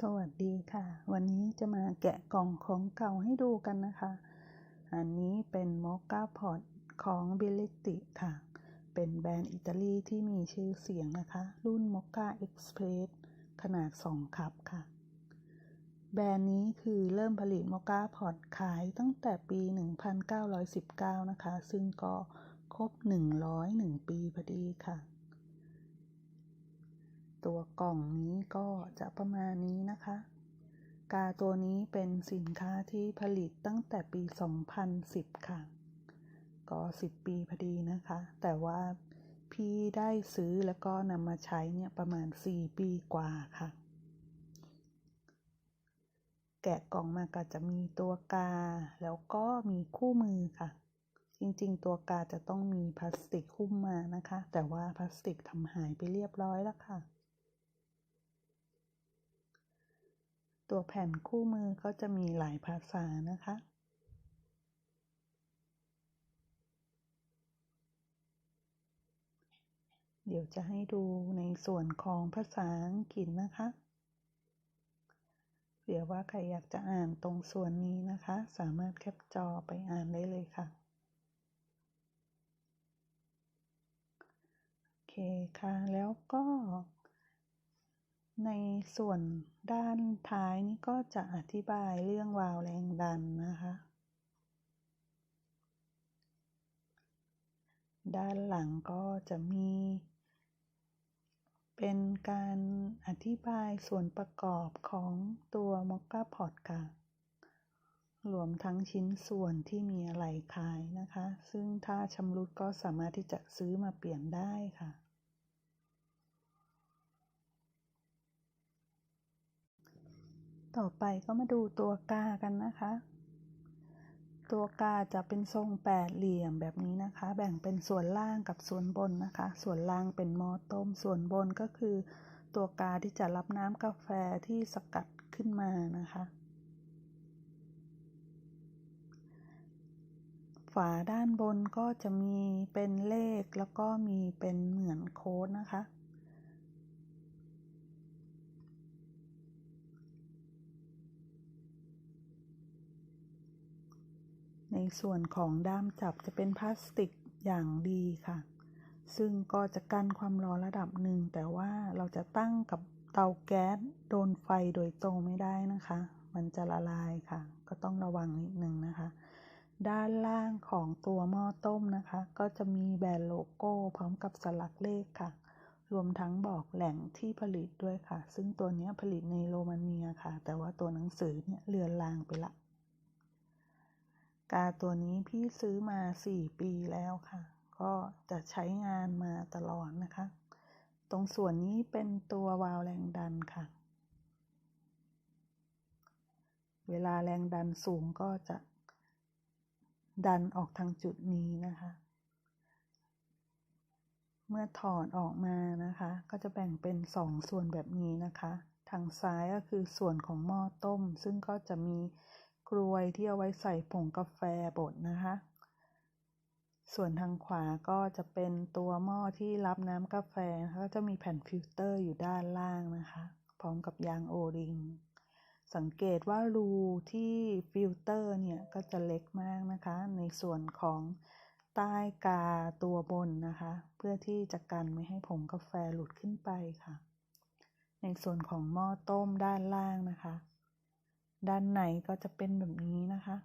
สวัสดีค่ะ วันนี้จะมาแกะกล่องของเก่าให้ดูกันนะคะ อันนี้เป็นมอคกาพอตของบิลิติค่ะ เป็นแบรนด์อิตาลีที่มีชื่อเสียงนะคะ รุ่นมอคกาเอ็กซ์เพรสขนาด 2 คัพค่ะ แบรนด์นี้คือเริ่มผลิตมอคกาพอตขายตั้งแต่ปี 1919 นะคะ ซึ่งก็ครบ 101 ปีพอดีค่ะ ตัวกล่องนี้ก็จะประมาณนี้นะคะ กาตัวนี้เป็นสินค้าที่ผลิตตั้งแต่ปี 2010 ค่ะ ก็ 10 ปีพอดีนะคะ แต่ว่าพี่ได้ซื้อแล้วก็นำมาใช้เนี่ยประมาณ 4 ปีกว่าค่ะ แกะกล่องมาก็จะมีตัวกา แล้วก็มีคู่มือค่ะ จริงๆ ตัวกาจะต้องมีพลาสติกหุ้มมานะคะ แต่ว่าพลาสติกทำหายไปเรียบร้อยแล้วค่ะ ตัวแผ่นคู่มือก็จะมีหลายภาษานะคะ เดี๋ยวจะให้ดูในส่วนของภาษาอังกฤษนะคะเดี๋ยวว่าใครอยากจะอ่านตรงส่วนนี้นะคะ สามารถแคปจอไปอ่านได้เลยค่ะ โอเคค่ะ แล้วก็ ในส่วนด้านท้ายนี้ก็จะอธิบายเรื่องวาล์วแรงดันนะคะ ด้านหลังก็จะมี เป็นการอธิบายส่วนประกอบของตัวมอกกาพอดค่ะรวมทั้งชิ้นส่วนที่มีอะไรขายนะคะ ซึ่งถ้าชำรุดก็สามารถที่จะซื้อมาเปลี่ยนได้ค่ะ ต่อไปก็มาดูตัวกากันนะคะ ตัวกาจะเป็นทรงแปดเหลี่ยมแบบนี้นะคะ แบ่งเป็นส่วนล่างกับส่วนบนนะคะ ส่วนล่างเป็นหม้อต้ม ส่วนบนก็คือ ตัวกาที่จะรับน้ำกาแฟที่สกัดขึ้นมานะคะ ฝาด้านบนก็จะมีเป็นเลขแล้วก็มีเป็นเหมือนโค้ดนะคะ ในส่วนของด้ามจับจะเป็นพลาสติกอย่างดีค่ะ ซึ่งก็จะกั้นความร้อนระดับหนึ่ง แต่ว่าเราจะตั้งกับเตาแก๊สโดนไฟโดยตรงไม่ได้นะคะ มันจะละลายค่ะ ก็ต้องระวังนิดนึงนะคะ ด้านล่างของตัวหม้อต้มนะคะ ก็จะมีแบรนด์โลโก้พร้อมกับสลักเลขค่ะ รวมทั้งบอกแหล่งที่ผลิตด้วยค่ะ ซึ่งตัวนี้ผลิตในโรมาเนียค่ะ แต่ว่าตัวหนังสือเนี่ยเลือนลางไปละ กาตัวนี้พี่ซื้อมา4ปีแล้วค่ะ ก็จะใช้งานมาตลอดนะคะ ตรงส่วนนี้เป็นตัววาล์วแรงดันค่ะ เวลาแรงดันสูงก็จะ ดันออกทางจุดนี้นะคะ เมื่อถอดออกมานะคะ ก็จะแบ่งเป็น2ส่วนแบบนี้นะคะ ทางซ้ายก็คือส่วนของหม้อต้ม ซึ่งก็จะมี กรวยที่เอาไว้ใส่ผงกาแฟบดนะคะ ส่วนทางขวาก็จะเป็นตัวหม้อที่รับน้ำกาแฟก็จะมีแผ่นฟิลเตอร์อยู่ด้านล่างนะคะ พร้อมกับยางโอริง สังเกตว่ารูที่ฟิลเตอร์เนี่ยก็จะเล็กมากนะคะ ในส่วนของใต้กาตัวบนนะคะ เพื่อที่จะกันไม่ให้ผงกาแฟหลุดขึ้นไปค่ะ ในส่วนของหม้อต้มด้านล่างนะคะ ด้านในก็จะเป็นแบบนี้นะคะ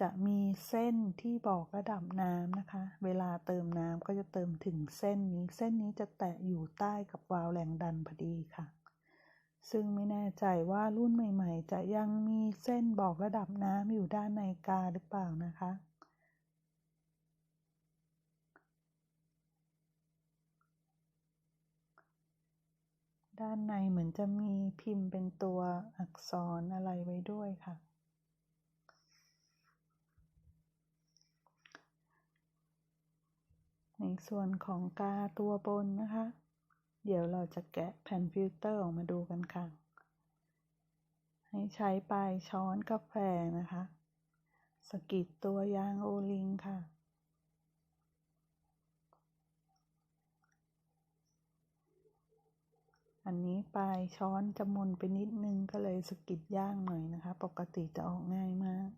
จะมีเส้นที่บอกระดับน้ำนะคะ เวลาเติมน้ำก็จะเติมถึงเส้นนี้ เส้นนี้จะแตะอยู่ใต้กับวาล์วแรงดันพอดีค่ะ ซึ่งไม่แน่ใจว่ารุ่นใหม่ ๆ จะยังมีเส้นบอกระดับน้ำอยู่ด้านในกาหรือเปล่านะคะ ด้านในเหมือนจะมีพิมพ์เป็นตัวอักษรอะไรไว้ด้วยค่ะ ในส่วนของกาตัวบนนะคะ เดี๋ยวเราจะแกะแผ่นฟิลเตอร์ออกมาดูกันค่ะ ให้ใช้ปลายช้อนกาแฟนะคะ สกิดตัวยางโอลิงค่ะ อันนี้ปลายช้อนจะมนไปนิดนึงก็เลยสกิดย่างหน่อยนะคะ ปกติจะออกง่ายมาก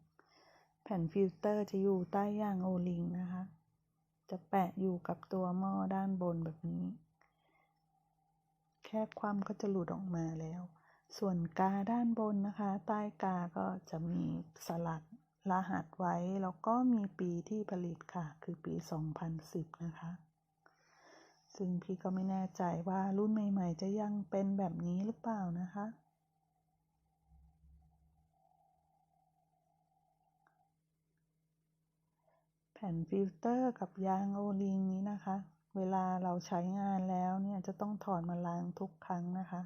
แผ่นฟิลเตอร์จะอยู่ใต้ย่างโอลิงนะคะ จะแปะอยู่กับตัวหม้อด้านบนแบบนี้ แค่ความก็จะหลุดออกมาแล้ว ส่วนกาด้านบนนะคะ ใต้กาก็จะมีสลักรหัสไว้ แล้วก็มีปีที่ผลิตค่ะ คือปี 2010 นะคะ ซึ่งพี่ก็ไม่แน่ใจว่ารุ่นใหม่ ๆ จะยังเป็นแบบนี้หรือเปล่านะคะ แผ่นฟิลเตอร์กับยางโอลิงนี้นะคะ เวลาเราใช้งานแล้วเนี่ยจะต้องถอดมาล้างทุกครั้งนะคะ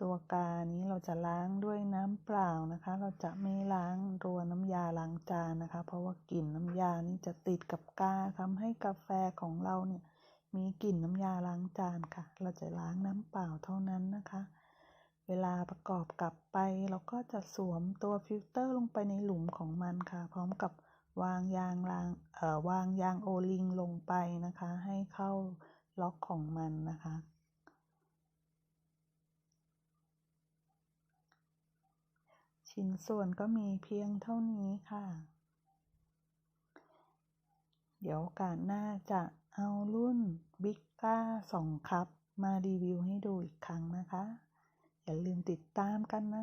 ตัวกานี้เราจะล้างด้วยน้ำเปล่านะคะ เราจะไม่ล้างตัวน้ำยาล้างจานนะคะ เพราะว่ากลิ่นน้ำยานี่จะติดกับกาทำให้กาแฟของเราเนี่ย มีกลิ่นน้ำยาล้างจานค่ะ เราจะล้างน้ำเปล่าเท่านั้นนะคะ เวลาประกอบกลับไป เราก็จะสวมตัวฟิลเตอร์ลงไปในหลุมของมันค่ะ พร้อมกับวางยางลางเอ่อวางยางโอลิงลงไปนะคะ ให้เข้าล็อกของมันนะคะ ชิ้นส่วนก็มีเพียงเท่านี้ค่ะ เดี๋ยวกาสหน้าจะ เอารุ่นบิ๊กก้าสองคัพมารีวิวให้ดูอีกครั้งนะคะ อย่าลืมติดตามกันนะ